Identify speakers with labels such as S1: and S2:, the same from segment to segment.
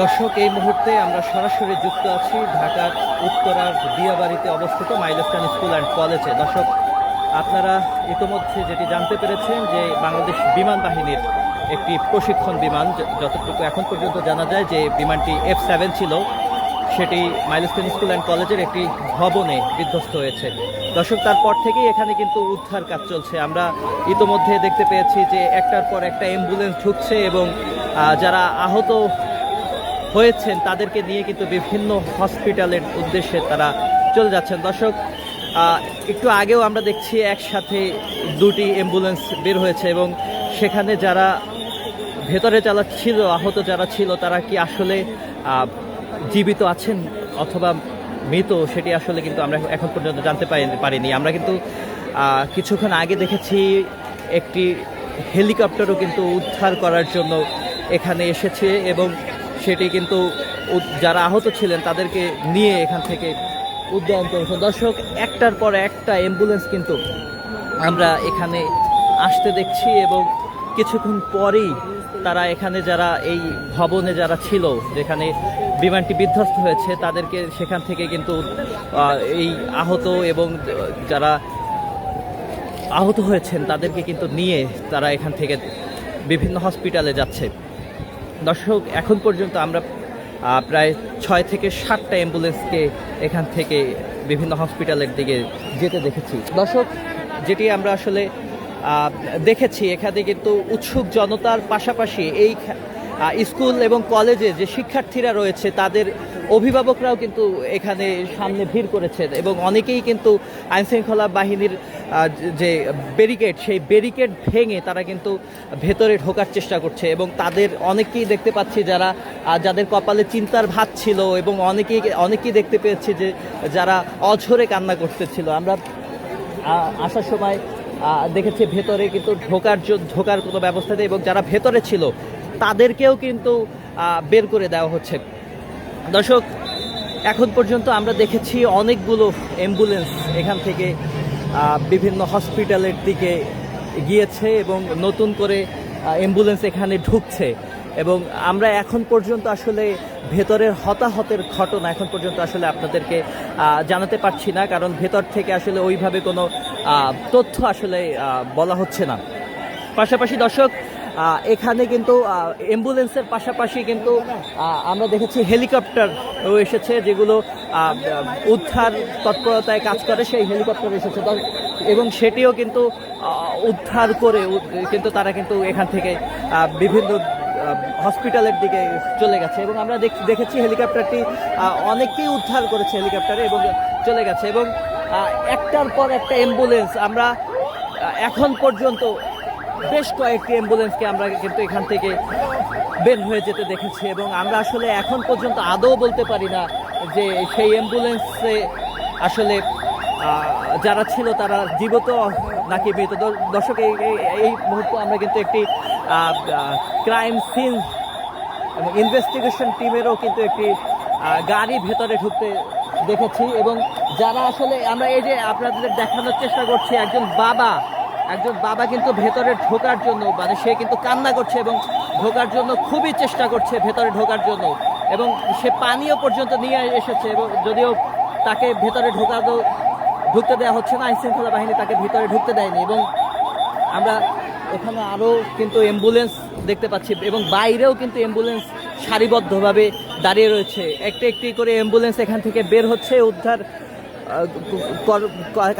S1: দর্শক, এই মুহূর্তে আমরা সরাসরি যুক্ত আছি ঢাকার উত্তরার দিয়াবাড়িতে অবস্থিত মাইলস্টান স্কুল অ্যান্ড কলেজে দর্শক, আপনারা ইতোমধ্যে যেটি জানতে পেরেছেন যে বাংলাদেশ বিমান বাহিনীর একটি প্রশিক্ষণ বিমান যতটুকু এখন পর্যন্ত জানা যায় যে বিমানটি এফ সেভেন ছিল, সেটি মাইলস্টোন স্কুল অ্যান্ড কলেজের একটি ভবনে বিধ্বস্ত হয়েছে। দর্শক, তারপর থেকেই এখানে কিন্তু উদ্ধার কাজ চলছে। আমরা ইতোমধ্যে দেখতে পেয়েছি যে একটার পর একটা অ্যাম্বুলেন্স ঢুকছে এবং যারা আহত হয়েছেন, তাদেরকে নিয়ে কিন্তু বিভিন্ন হসপিটালের উদ্দেশ্যে তারা চলে যাচ্ছেন। দর্শক একটু আগেও আমরা দেখছি একসাথে দুটি অ্যাম্বুলেন্স বের হয়েছে এবং সেখানে যারা ভেতরে যারা ছিল, আহত যারা ছিল, তারা কি আসলে জীবিত আছেন অথবা মৃত? সেটি আসলে কিন্তু আমরা এখন পর্যন্ত জানতে পারি- পারিনি। আমরা কিন্তু কিছুক্ষণ আগে দেখেছি একটি হেলিকপ্টারও কিন্তু উদ্ধার করার জন্য এখানে এসেছে এবং সেটি কিন্তু যারা আহত ছিলেন তাদেরকে নিয়ে এখান থেকে উদ্যয়ন করেছে দর্শক, একটার পর একটা অ্যাম্বুলেন্স কিন্তু আমরা এখানে আসতে দেখছি এবং কিছুক্ষণ পরেই তারা এখানে যারা এই ভবনে যারা ছিল, যেখানে বিমানটি বিধ্বস্ত হয়েছে, তাদেরকে সেখান থেকে কিন্তু এই আহত এবং যারা আহত হয়েছেন তাদেরকে কিন্তু নিয়ে তারা এখান থেকে বিভিন্ন হসপিটালে যাচ্ছে। দর্শক, এখন পর্যন্ত আমরা প্রায় ছয় থেকে সাতটা অ্যাম্বুলেন্সকে এখান থেকে বিভিন্ন হসপিটালের দিকে যেতে দেখেছি। দর্শক, যেটি আমরা আসলে দেখেছি, এখানে কিন্তু উৎসুক জনতার পাশাপাশি এই স্কুল এবং কলেজে যে শিক্ষার্থীরা রয়েছে, তাদের অভিভাবকরাও কিন্তু এখানে সামনে ভিড় করেছেন এবং অনেকেই কিন্তু আইনশৃঙ্খলা বাহিনীর যে ব্যারিকেড, সেই ব্যারিকেড ভেঙে তারা কিন্তু ভেতরে ঢোকার চেষ্টা করছে এবং তাদের অনেকেই দেখতে পাচ্ছি যারা যাদের কপালে চিন্তার ভাত ছিল এবং অনেকেই অনেকেই দেখতে পেয়েছি যে যারা অঝরে কান্না করতেছিল। আমরা আসার সময় দেখেছি ভেতরে কিন্তু ঢোকার ঢোকার কোনো ব্যবস্থা নেই এবং যারা ভেতরে ছিল তাদেরকেও কিন্তু বের করে দেওয়া হচ্ছে। দর্শক, এখন পর্যন্ত আমরা দেখেছি অনেকগুলো অ্যাম্বুলেন্স এখান থেকে বিভিন্ন হসপিটালের দিকে গিয়েছে এবং নতুন করে অ্যাম্বুলেন্স এখানে ঢুকছে। এবং আমরা এখন পর্যন্ত আসলে ভেতরের হতাহতের ঘটনা এখন পর্যন্ত আসলে আপনাদেরকে জানাতে পারছি না। কারণ ভেতর থেকে আসলে ওইভাবে কোনো তথ্য আসলে বলা হচ্ছে না। পাশাপাশি দর্শক এখানে কিন্তু অ্যাম্বুলেন্সের পাশাপাশি কিন্তু আমরা দেখেছি হেলিকপ্টারও এসেছে যেগুলো উদ্ধার তৎপরতায় কাজ করে সেই হেলিকপ্টার এসেছে। এবং সেটিও কিন্তু উদ্ধার করে কিন্তু তারা কিন্তু এখান থেকে বিভিন্ন হসপিটালের দিকে চলে গেছে। এবং আমরা দেখ- দেখেছি হেলিকপ্টারটি আহ, অনেককেই উদ্ধার করেছে হেলিকপ্টারে এবং চলে গেছে। এবং একটার পর একটা অ্যাম্বুলেন্স আমরা এখন পর্যন্ত বেশ কয়েকটি অ্যাম্বুলেন্সকে আমরা কিন্তু এখান থেকে বের হয়ে যেতে দেখেছি এবং আমরা আসলে এখন পর্যন্ত আদৌ বলতে পারি না যে সেই অ্যাম্বুলেন্সে আসলে যারা ছিল তারা জীবিত নাকি মৃত। দর্শক, এই মুহূর্তে আমরা কিন্তু একটি ক্রাইম সিন এবং ইনভেস্টিগেশন টিমেরও কিন্তু একটি গাড়ি ভেতরে ঢুকতে দেখেছি এবং যারা আসলে, আমরা এই যে আপনাদের দেখানোর চেষ্টা করছি, একজন বাবা একজন বাবা কিন্তু ভেতরে ঢোকার জন্য মানে সে কিন্তু কান্না করছে এবং ঢোকার জন্য খুবই চেষ্টা করছে ভেতরে ঢোকার জন্য। এবং সে পানীয় পর্যন্ত নিয়ে এসেছে এবং যদিও তাকে ভেতরে ঢোকানো ঢুকতে দেওয়া হচ্ছে না, আইনশৃঙ্খলা বাহিনী তাকে ভিতরে ঢুকতে দেয়নি এবং আমরা এখানে আরও কিন্তু অ্যাম্বুলেন্স দেখতে পাচ্ছি এবং বাইরেও কিন্তু অ্যাম্বুলেন্স সারিবদ্ধভাবে দাঁড়িয়ে রয়েছে। একটি একটি করে অ্যাম্বুলেন্স এখান থেকে বের হচ্ছে, উদ্ধার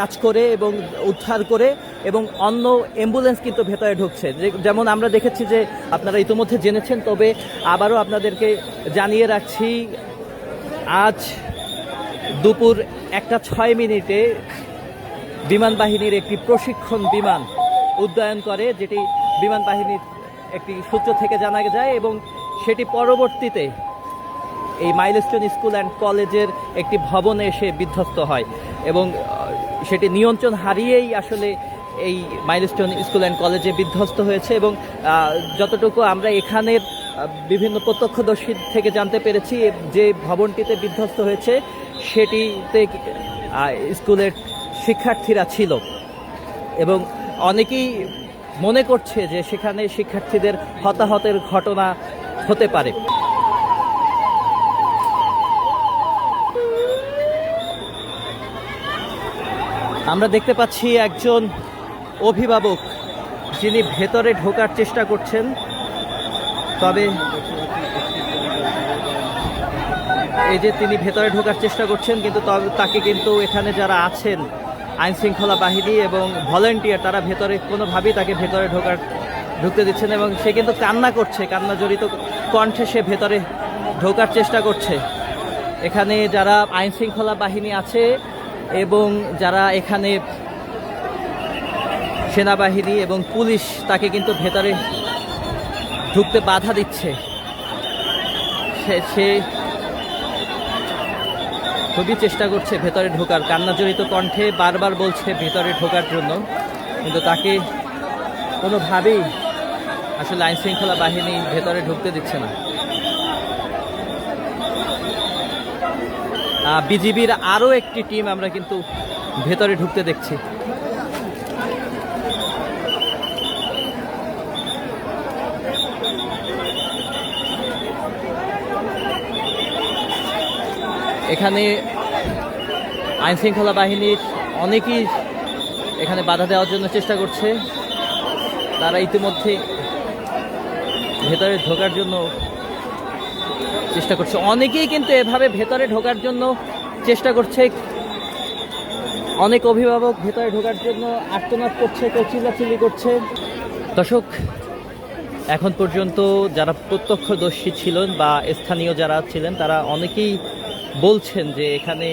S1: কাজ করে এবং উদ্ধার করে এবং অন্য অ্যাম্বুলেন্স কিন্তু ভেতরে ঢুকছে। যেমন আমরা দেখেছি যে আপনারা ইতিমধ্যে জেনেছেন, তবে আবারও আপনাদেরকে জানিয়ে রাখছি, আজ দুপুর একটা ছয় মিনিটে বিমান বাহিনীর একটি প্রশিক্ষণ বিমান উড্ডয়ন করে, যেটি বিমান বাহিনীর একটি সূত্র থেকে জানা যায় এবং সেটি পরবর্তীতে এই মাইলস্টোন স্কুল অ্যান্ড কলেজের একটি ভবনে এসে বিধ্বস্ত হয় এবং সেটি নিয়ন্ত্রণ হারিয়েই আসলে এই মাইলস্টোন স্কুল অ্যান্ড কলেজে বিধ্বস্ত হয়েছে এবং যতটুকু আমরা এখানের বিভিন্ন প্রত্যক্ষদর্শী থেকে জানতে পেরেছি, যে ভবনটিতে বিধ্বস্ত হয়েছে, সেটিতে স্কুলের শিক্ষার্থীরা ছিল। এবং অনেকেই মনে করছে যে সেখানে শিক্ষার্থীদের হতাহতের ঘটনা হতে পারে। আমরা দেখতে পাচ্ছি একজন অভিভাবক যিনি ভেতরে ঢোকার চেষ্টা করছেন। তবে এই যে তিনি ভেতরে ঢোকার চেষ্টা করছেন, কিন্তু তাকে কিন্তু এখানে যারা আছেন আইন শৃঙ্খলা বাহিনী এবং ভলেন্টিয়ার, তারা ভেতরে কোনোভাবেই তাকে ভেতরে ঢোকার, ঢুকতে দিচ্ছেন এবং সে কিন্তু কান্না করছে কান্না জড়িত কণ্ঠে সে ভেতরে ঢোকার চেষ্টা করছে। এখানে যারা আইন শৃঙ্খলা বাহিনী আছে এবং যারা এখানে সেনাবাহিনী এবং পুলিশ তাকে কিন্তু ভেতরে ঢুকতে বাধা দিচ্ছে। সে খুবই চেষ্টা করছে ভেতরে ঢোকার। কান্নাজড়িত কণ্ঠে বারবার বলছে ভেতরে ঢোকার জন্য। কিন্তু তাকে কোনোভাবেই আসলে আইন শৃঙ্খলা বাহিনী ভেতরে ঢুকতে দিচ্ছে না। বিজিবির আরও একটি টিম আমরা কিন্তু ভেতরে ঢুকতে দেখছি। এখানে আইন শৃঙ্খলা বাহিনীর অনেকেই এখানে বাধা দেওয়ার জন্য চেষ্টা করছে। তারা ইতিমধ্যে ভেতরে ঢোকার জন্য চেষ্টা করছে। অনেকেই কিন্তু এভাবে ভেতরে ঢোকার জন্য চেষ্টা করছে। অনেক অভিভাবক ভেতরে ঢোকার জন্য আর্তনাদ করছে কেউ চিল্লাচিল্লি করছে। দর্শক, এখন পর্যন্ত যারা প্রত্যক্ষদর্শী ছিলেন বা স্থানীয় যারা ছিলেন, তারা অনেকেই বলছেন যে এখানে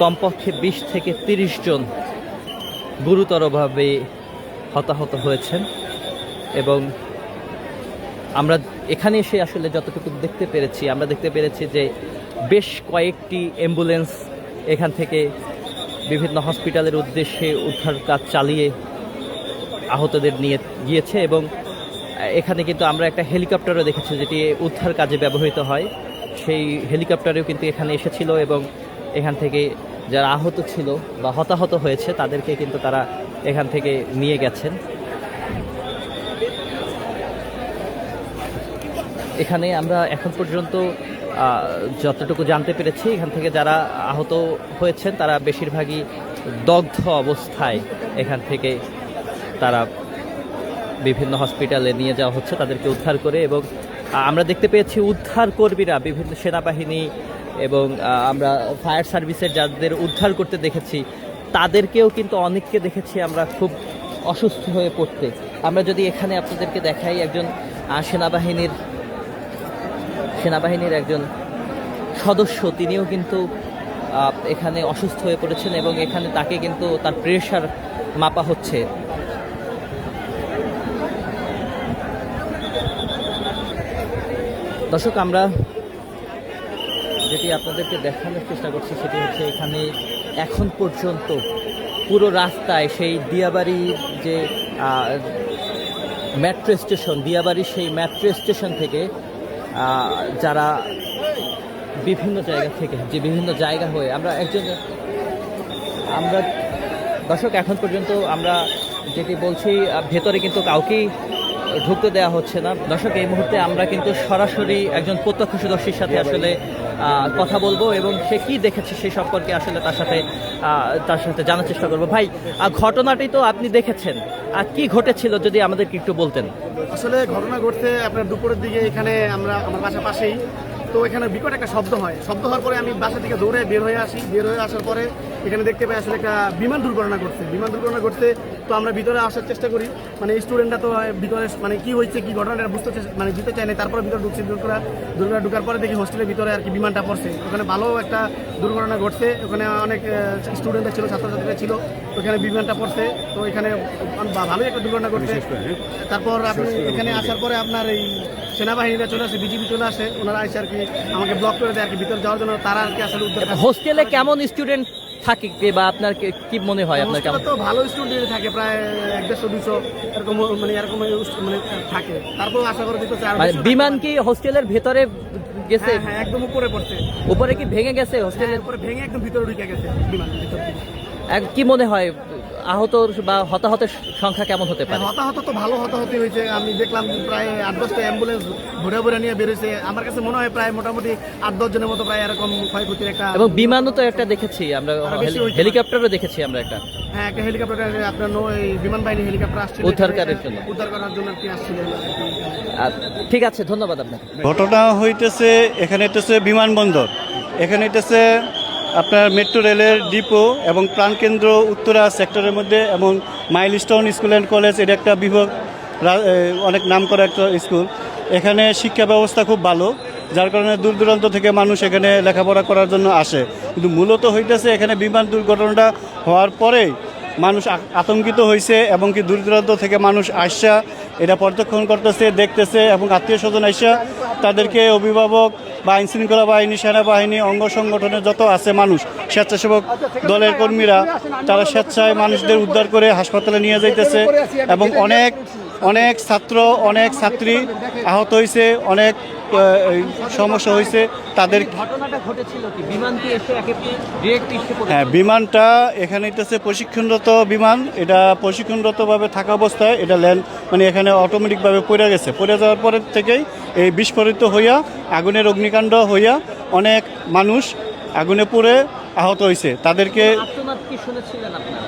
S1: কমপক্ষে বিশ থেকে তিরিশ জন গুরুতরভাবে হতাহত হয়েছেন এবং আমরা এখানে এসে আসলে যতটুকু দেখতে পেরেছি, আমরা দেখতে পেরেছি যে বেশ কয়েকটি অ্যাম্বুলেন্স এখান থেকে বিভিন্ন হসপিটালের উদ্দেশ্যে উদ্ধার কাজ চালিয়ে আহতদের নিয়ে গিয়েছে এবং এখানে কিন্তু আমরা একটা হেলিকপ্টারও দেখেছি যেটি উদ্ধার কাজে ব্যবহৃত হয়। সেই হেলিকপ্টারেও কিন্তু এখানে এসেছিল এবং এখান থেকে যারা আহত ছিল বা হতাহত হয়েছে তাদেরকে কিন্তু তারা এখান থেকে নিয়ে গেছেন। এখানে আমরা এখন পর্যন্ত যতটুকু জানতে পেরেছি, এখান থেকে যারা আহত হয়েছেন, তারা বেশিরভাগই দগ্ধ অবস্থায় এখান থেকে তারা বিভিন্ন হসপিটালে নিয়ে যাওয়া হচ্ছে, তাদেরকে উদ্ধার করে এবং আমরা দেখতে পেয়েছি উদ্ধার কর্মীরা, বিভিন্ন সেনাবাহিনী এবং আমরা ফায়ার সার্ভিসের যাদের উদ্ধার করতে দেখেছি, তাদেরকেও কিন্তু অনেককে দেখেছি আমরা খুব অসুস্থ হয়ে পড়তে। আমরা যদি এখানে আপনাদেরকে দেখাই একজন সেনাবাহিনীর সেনাবাহিনীর একজন সদস্য, তিনিও কিন্তু এখানে অসুস্থ হয়ে পড়েছেন এবং এখানে তাকে কিন্তু তার প্রেশার মাপা হচ্ছে। দর্শক, আমরা যেটি আপনাদেরকে দেখানোর চেষ্টা করছি সেটি হচ্ছে এখানে এখন পর্যন্ত পুরো রাস্তায় সেই দিয়াবাড়ির যে মেট্রো স্টেশন দিয়াবাড়ির সেই মেট্রো স্টেশন থেকে যারা বিভিন্ন জায়গা থেকে, যে বিভিন্ন জায়গা হয়ে আমরা একজন, আমরা দর্শক এখন পর্যন্ত আমরা যেটি বলছি ভেতরে কিন্তু কাউকেই ঢুকতে দেওয়া হচ্ছে না। দর্শক, এই মুহূর্তে আমরা কিন্তু সরাসরি একজন প্রত্যক্ষদর্শীর সাথে আসলে কথা বলব এবং সে কি দেখেছে সেই সম্পর্কে আসলে তার সাথে তার সাথে জানার চেষ্টা করব। ভাই ঘটনাটি তো আপনি দেখেছেন। আর কি ঘটেছিল যদি আমাদেরকে একটু বলতেন?
S2: আসলে ঘটনা ঘটতে আপনার দুপুরের দিকে এখানে আমরা, আমার পাশাপাশি তো এখানে বিকট একটা শব্দ হয়। শব্দ হওয়ার পরে আমি বাসা থেকে দৌড়ে বের হয়ে আসি। বের হয়ে আসার পরে এখানে দেখতে পাই আসলে একটা বিমান দুর্ঘটনা ঘটছে। বিমান দুর্ঘটনা ঘটছে তো আমরা ভিতরে আসার চেষ্টা করি। মানে স্টুডেন্টরা তো ভিতরে মানে কি হয়েছে কি ঘটনাটা বুঝতে মানে দিতে চায় না তারপরে ভিতরে ঢুকছে দুর্ঘটনা দুর্ঘটনা ঢুকার পরে দেখি হোস্টেলের ভিতরে আর কি বিমানটা পড়ছে। ওখানে ভালো একটা দুর্ঘটনা ঘটছে। ওখানে অনেক স্টুডেন্টরা ছিল ছাত্রছাত্রীরা ছিল। ওখানে বিমানটা পড়ছে। তো এখানে ভালোই একটা দুর্ঘটনা ঘটছে। তারপর আপনি এখানে আসার পরে আপনার এই সেনাবাহিনীরা চলে আসে বিজিবি চলে আসে। ওনারা এসে আর কি আমাকে ব্লক করে দেয় আর কি ভিতরে যাওয়ার জন্য তারা আর কি আসলে
S1: হোস্টেলে কেমন স্টুডেন্ট থাকে বা আপনার কি মনে হয় আপনার কেমন?
S2: তো ভালো স্টুডেন্ট থাকে প্রায় এক দেড়শো দুশো এরকম মানে এরকম মানে থাকে। তারপর আশা করি
S1: মানে বিমান কি হোস্টেলের ভেতরে গেছে?
S2: হ্যাঁ হ্যাঁ একদম উপরে পড়ছে।
S1: উপরে কি ভেঙে গেছে হোস্টেলের
S2: উপরে ভেঙে একদম ভিতরে ঢুকে গেছে বিমান ভিতর
S1: কি মনে হয় আহত বা হতাহতের সংখ্যা কেমন হতে পারে?
S2: হতাহত তো ভালো হতাহতি হয়েছে। আমি দেখলাম প্রায় আট দশটা অ্যাম্বুলেন্স ঘুরে ঘুরে নিয়ে বেরোছে আমার কাছে মনে হয় প্রায় মোটামুটি আট দশ জনের মতো প্রায় এরকম ক্ষয়ক্ষতির একটা
S1: এবং বিমানও তো একটা দেখেছি আমরা
S2: বেশি
S1: হেলিকপ্টারও দেখেছি আমরা একটা।
S2: হ্যাঁ একটা হেলিকপ্টার আপনার বিমান বাহিনী হেলিকপ্টার আসছিল।
S1: উদ্ধারকারীর জন্য।
S2: উদ্ধার করার জন্য কি আসছিল।
S1: ঠিক আছে ধন্যবাদ আপনাকে।
S3: ঘটনা হইতেছে এখানে হইতেছে বিমানবন্দর। এখানে হইতেছে আপনার মেট্রো রেলের ডিপো এবং প্রাণকেন্দ্র উত্তরা সেক্টরের মধ্যে এবং মাইলস্টোন স্কুল অ্যান্ড কলেজ এটা একটা বিভাগ অনেক নাম করা একটা স্কুল এখানে শিক্ষা ব্যবস্থা খুব ভালো, যার কারণে দূর দূরান্ত থেকে মানুষ এখানে লেখাপড়া করার জন্য আসে। কিন্তু মূলত হইতেছে এখানে বিমান দুর্ঘটনাটা হওয়ার পরেই মানুষ আতঙ্কিত হয়েছে এবং কি দূর দূরান্ত থেকে মানুষ আসা এটা পর্যবেক্ষণ করতেছে, দেখতেছে এবং আত্মীয় স্বজন এসে তাদেরকে অভিভাবক বা আইন শৃঙ্খলা বাহিনী, সেনাবাহিনী, অঙ্গ সংগঠনের যত আছে মানুষ, স্বেচ্ছাসেবক দলের কর্মীরা, তারা স্বেচ্ছায় মানুষদের উদ্ধার করে হাসপাতালে নিয়ে যাইতেছে এবং অনেক অনেক ছাত্র অনেক ছাত্রী আহত হয়েছে অনেক সমস্যা হয়েছে তাদের হ্যাঁ বিমানটা এখানে হইতেছে প্রশিক্ষণরত বিমান। এটা প্রশিক্ষণরতভাবে থাকা অবস্থায় এটা ল্যান্ড মানে এখানে অটোমেটিকভাবে পড়ে গেছে। পড়ে যাওয়ার পরের থেকেই এই বিস্ফোরিত হইয়া আগুনের অগ্নিকাণ্ড হইয়া অনেক মানুষ আগুনে পুড়ে আহত হয়েছে তাদেরকে
S1: আত্মনাদ কি শুনেছিলেন আপনারা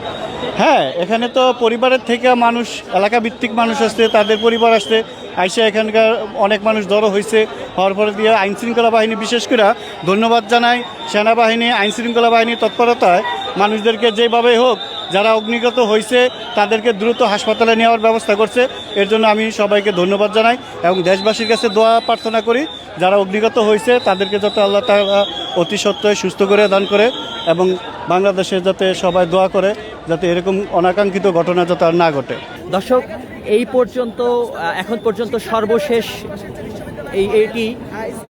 S3: হ্যাঁ এখানে তো পরিবারের থেকে মানুষ এলাকা ভিত্তিক মানুষ আসছে, তাদের পরিবার আসছে, আইসে এখানকার অনেক মানুষ দরো হয়েছে হওয়ার পরে দিয়ে আইন শৃঙ্খলা বাহিনী, বিশেষ করে ধন্যবাদ জানাই সেনাবাহিনী আইন শৃঙ্খলা বাহিনী তৎপরতায় মানুষদেরকে যেভাবে হোক যারা অগ্নিগত হয়েছে, তাদেরকে দ্রুত হাসপাতালে নেওয়ার ব্যবস্থা করছে। এর জন্য আমি সবাইকে ধন্যবাদ জানাই এবং দেশবাসীর কাছে দোয়া প্রার্থনা করি, যারা অগ্নিগত হয়েছে, তাদেরকে যাতে আল্লাহ তাআলা অতি সত্ত্বয় সুস্থ করে দান করে এবং বাংলাদেশে যাতে সবাই দোয়া করে, যাতে এরকম অনাকাঙ্ক্ষিত ঘটনা যাতে আর না ঘটে।
S1: দর্শক, এই পর্যন্ত এখন পর্যন্ত সর্বশেষ এই, এটি